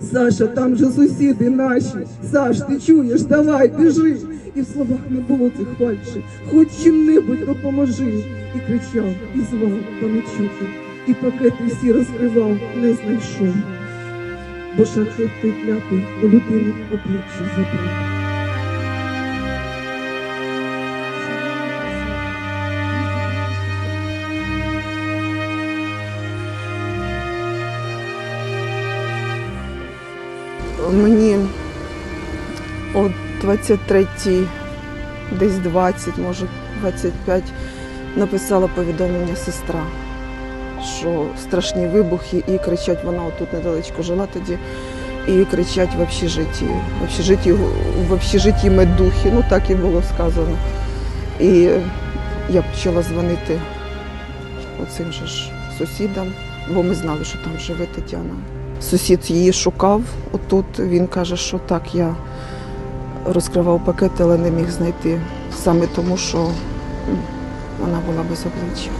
Саша, там же сусіди наші. Саш, ти чуєш, давай, біжи. І в словах не було цих фальші. Хоч чим-небудь допоможи. І кричав, і звав, та не чути. І пакети всі розкривав, не знайшов. Бо шахет той клятий у людини обличчя забрав. Мені о 23, десь 20, може 25, написала повідомлення сестра, що страшні вибухи і кричать, вона отут недалечко жила тоді, і кричать в общежитті. В общежитті, в общежитті медухи, ну так і було сказано. І я почала дзвонити оцим же ж сусідам, бо ми знали, що там живе Тетяна. Сусід її шукав отут. Він каже, що так, я розкривав пакети, але не міг знайти саме тому, що вона була без обличчя.